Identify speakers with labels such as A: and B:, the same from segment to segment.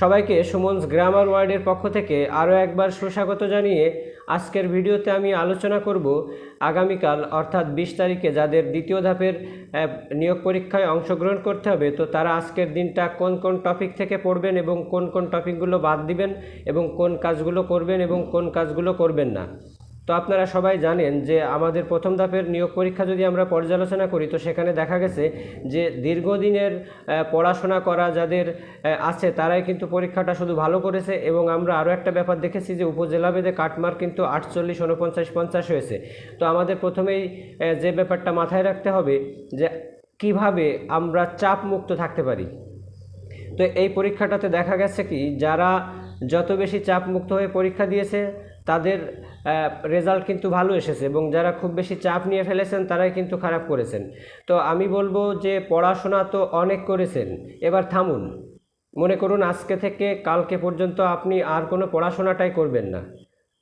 A: সবাইকে সুমনস গ্রামার ওয়ার্ডের পক্ষ থেকে আরও একবার সুস্বাগত জানিয়ে আজকের ভিডিওতে আমি আলোচনা করব আগামীকাল, অর্থাৎ বিশ তারিখে যাদের দ্বিতীয় ধাপের নিয়োগ পরীক্ষায় অংশগ্রহণ করতে হবে, তো তারা আজকের দিনটা কোন কোন টপিক থেকে পড়বেন এবং কোন কোন টপিকগুলো বাদ দিবেন এবং কোন কাজগুলো করবেন এবং কোন কাজগুলো করবেন না। তো আপনারা সবাই জানেন যে আমাদের প্রথম ধাপের নিয়োগ পরীক্ষা যদি আমরা পর্যালোচনা করি, তো সেখানে দেখা গেছে যে দীর্ঘদিনের পড়াশোনা করা যাদের আছে তারাই কিন্তু পরীক্ষাটা শুধু ভালো করেছে এবং আমরা আরও একটা ব্যাপার দেখেছি যে উপজেলা ভেদে কাটমার কিন্তু আটচল্লিশ উনপঞ্চাশ পঞ্চাশ হয়েছে। তো আমাদের প্রথমেই যে ব্যাপারটা মাথায় রাখতে হবে যে কীভাবে আমরা চাপ মুক্ত থাকতে পারি। তো এই পরীক্ষাটাতে দেখা গেছে কি, যারা যত বেশি চাপ মুক্ত হয়ে পরীক্ষা দিয়েছে তাদের রেজাল্ট কিন্তু ভালো এসেছে এবং যারা খুব বেশি চাপ নিয়ে ফেলেছেন তারাই কিন্তু খারাপ করেছেন। তো আমি বলব যে পড়াশোনা তো অনেক করেছেন, এবার থামুন। মনে করুন আজকে থেকে কালকে পর্যন্ত আপনি আর কোনো পড়াশোনাটাই করবেন না।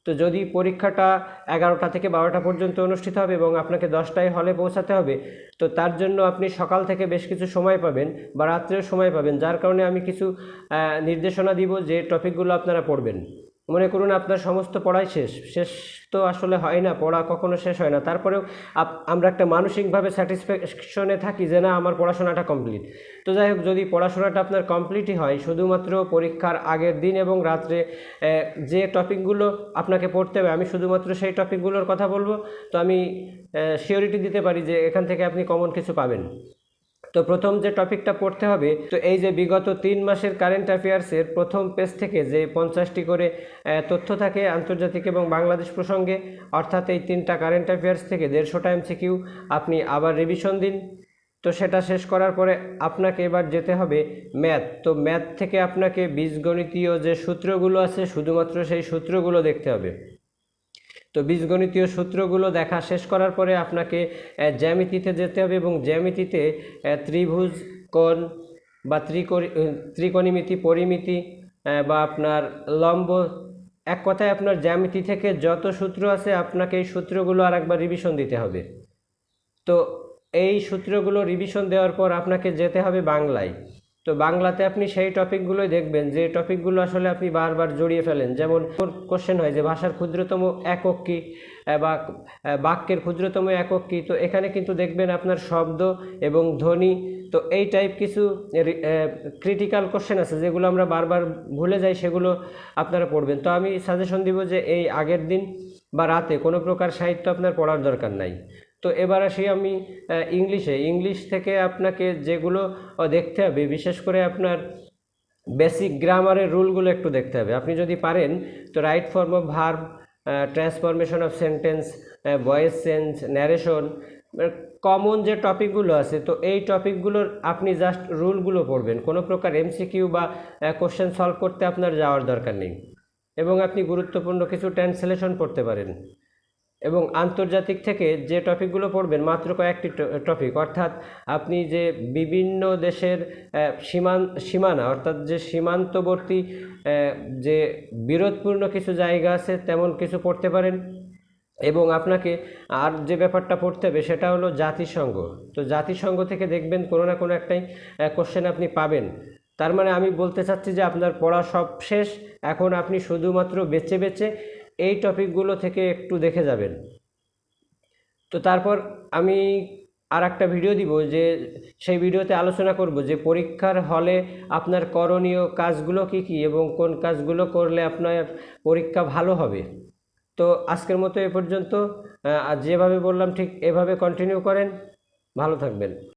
A: তো যদি পরীক্ষাটা এগারোটা থেকে বারোটা পর্যন্ত অনুষ্ঠিত হবে এবং আপনাকে দশটায় হলে পৌঁছাতে হবে, তো তার জন্য আপনি সকাল থেকে বেশ কিছু সময় পাবেন বা রাত্রেও সময় পাবেন, যার কারণে আমি কিছু নির্দেশনা দিব যে টপিকগুলো আপনারা পড়বেন। মনে করুন আপনার সমস্ত পড়াই শেষ। শেষ তো আসলে হয় না, পড়া কখনো শেষ হয় না। তারপরেও আমরা একটা মানসিকভাবে স্যাটিসফ্যাকশনে থাকি যে না, আমার পড়াশোনাটা কমপ্লিট তো যাই হোক, যদি পড়াশোনাটা আপনার কমপ্লিটই হয়, শুধুমাত্র পরীক্ষার আগের দিন এবং রাত্রে যে টপিকগুলো আপনাকে পড়তে হবে, আমি শুধুমাত্র সেই টপিকগুলোর কথা বলব। তো আমি শিওরিটি দিতে পারি যে এখান থেকে আপনি কমন কিছু পাবেন। তো প্রথম যে টপিকটা পড়তে হবে, তো এই যে বিগত তিন মাসের কারেন্ট অ্যাফেয়ার্সের প্রথম পেজ থেকে যে পঞ্চাশটি করে তথ্য থাকে আন্তর্জাতিক এবং বাংলাদেশ প্রসঙ্গে, অর্থাৎ এই তিনটা কারেন্ট অ্যাফেয়ার্স থেকে দেড়শো দেড়শোটা এমসিকিউ আপনি আবার রিভিশন দিন। তো সেটা শেষ করার পরে আপনাকে এবার যেতে হবে ম্যাথ তো ম্যাথ থেকে আপনাকে বীজগণিতীয় যে সূত্রগুলো আছে, শুধুমাত্র সেই সূত্রগুলো দেখতে হবে। তো বীজগণিতীয় সূত্রগুলো দেখা শেষ করার পরে আপনাকে জ্যামিতিতে যেতে হবে এবং জ্যামিতিতে ত্রিভুজ, কোণ বা ত্রিকোণি ত্রিকোণিমিতি, পরিমিতি বা আপনার লম্ব, এক কথায় আপনার জ্যামিতি থেকে যত সূত্র আছে আপনাকে এই সূত্রগুলো আর একবার রিভিশন দিতে হবে। তো এই সূত্রগুলো রিভিশন দেওয়ার পর আপনাকে যেতে হবে বাংলায়। তো বাংলাতে আপনি সেই টপিকগুলোই দেখবেন, যে টপিকগুলো আসলে আপনি বারবার জড়িয়ে ফেলেন। যেমন কোশ্চেন হয় যে, ভাষার ক্ষুদ্রতম একক কী? বা বাক্যের ক্ষুদ্রতম একক কী? তো এখানে কিন্তু দেখবেন আপনার শব্দ এবং ধ্বনি, তো এই টাইপ কিছু ক্রিটিক্যাল কোশ্চেন আছে, যেগুলো আমরা বারবার ভুলে যাই, সেগুলো আপনারা পড়বেন। তো আমি সাজেশন দিব যে, এই আগের দিন বা রাতে কোনো প্রকার সাহিত্য আপনার পড়ার দরকার নাই। তো এবার আসি আমি ইংলিশে ইংলিশ থেকে আপনাকে যেগুলো দেখতে হবে, বিশেষ করে আপনার বেসিক গ্রামারের রুলগুলো একটু দেখতে হবে। আপনি যদি পারেন, তো right form of verb transformation of sentence voice change narration common যে টপিকগুলো আছে, তো এই টপিকগুলোর আপনি জাস্ট রুলগুলো পড়বেন। কোনো প্রকার এমসিকিউ বা কোশ্চেন সলভ করতে আপনার যাওয়ার দরকার নেই। এবং আপনি গুরুত্বপূর্ণ কিছু ট্রান্সলেশন পড়তে পারেন। এবং আন্তর্জাতিক থেকে যে টপিকগুলো পড়বেন, মাত্র কয়েকটি টপিক। অর্থাৎ আপনি যে বিভিন্ন দেশের সীমান, সীমানা, অর্থাৎ যে সীমান্তবর্তী যে বিরোধপূর্ণ কিছু জায়গা আছে, তেমন কিছু পড়তে পারেন। এবং আপনাকে আর যে ব্যাপারটা পড়তে হবে, সেটা হলো জাতিসংঘ। তো জাতিসংঘ থেকে দেখবেন কোনো না কোনো একটাই কোশ্চেন আপনি পাবেন। তার মানে আমি বলতে চাচ্ছি যে আপনার পড়া সব শেষ, এখন আপনি শুধুমাত্র বেছে বেছে এই টপিকগুলো থেকে একটু দেখে যাবেন। তো তারপর আমি আর একটা ভিডিও দিব যে, সেই ভিডিওতে আলোচনা করব যে, পরীক্ষার হলে আপনার করণীয় কাজগুলো কি কি এবং কোন কাজগুলো করলে আপনার পরীক্ষা ভালো হবে। তো আজকের মতো এ পর্যন্ত। যেভাবে বললাম ঠিক এভাবে কন্টিনিউ করেন। ভালো থাকবেন।